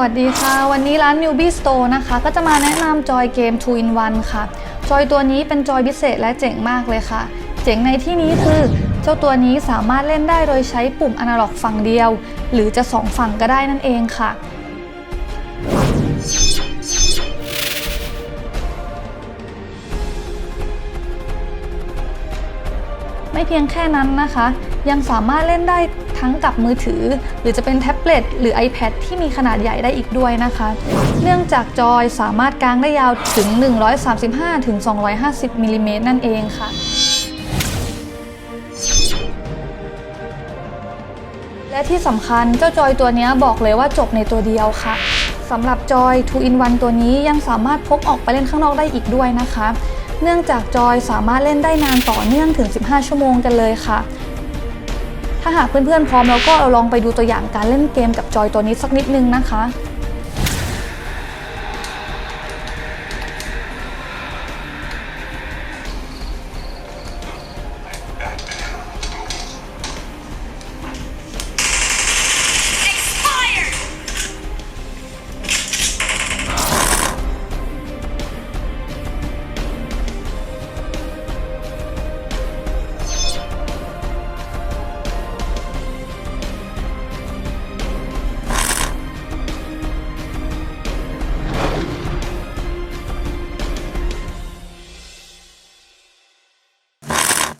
วัสดีค่ะ วันนี้ร้าน Newbie Store นะคะ ก็จะมาแนะนำจอยเกม 2 in 1 ค่ะ จอยตัวนี้เป็นจอยพิเศษและเจ๋งมากเลยค่ะ เจ๋งในที่นี้คือ เจ้าตัวนี้สามารถเล่นได้โดยใช้ปุ่มอนาล็อกฝั่งเดียว หรือจะสองฝั่งก็ได้นั่นเองค่ะ ไม่เพียงแค่นั้นนะคะ ยังสามารถเล่นได้ ทั้งกับมือถือ หรือจะเป็นแท็บเล็ตหรือ iPad ที่มีขนาดใหญ่ได้อีกด้วยนะคะ เนื่องจากจอยสามารถกางได้ยาวถึง 135ถึง250มิลลิเมตรนั่นเองค่ะและที่สำคัญเจ้าจอยตัวนี้บอกเลยว่าจบในตัวเดียวค่ะสำหรับจอย 2 in 1 ตัวนี้ยังสามารถพกออกไปเล่นข้างนอกได้อีกด้วยนะคะ เนื่องจากจอยสามารถเล่นได้นานต่อเนื่องถึง 15 ชั่วโมงกันเลยค่ะ ถ้าหากเพื่อนๆพร้อมแล้วก็เราลองไปดูตัวอย่างการเล่นเกมกับจอยตัวนี้สักนิดนึงนะคะ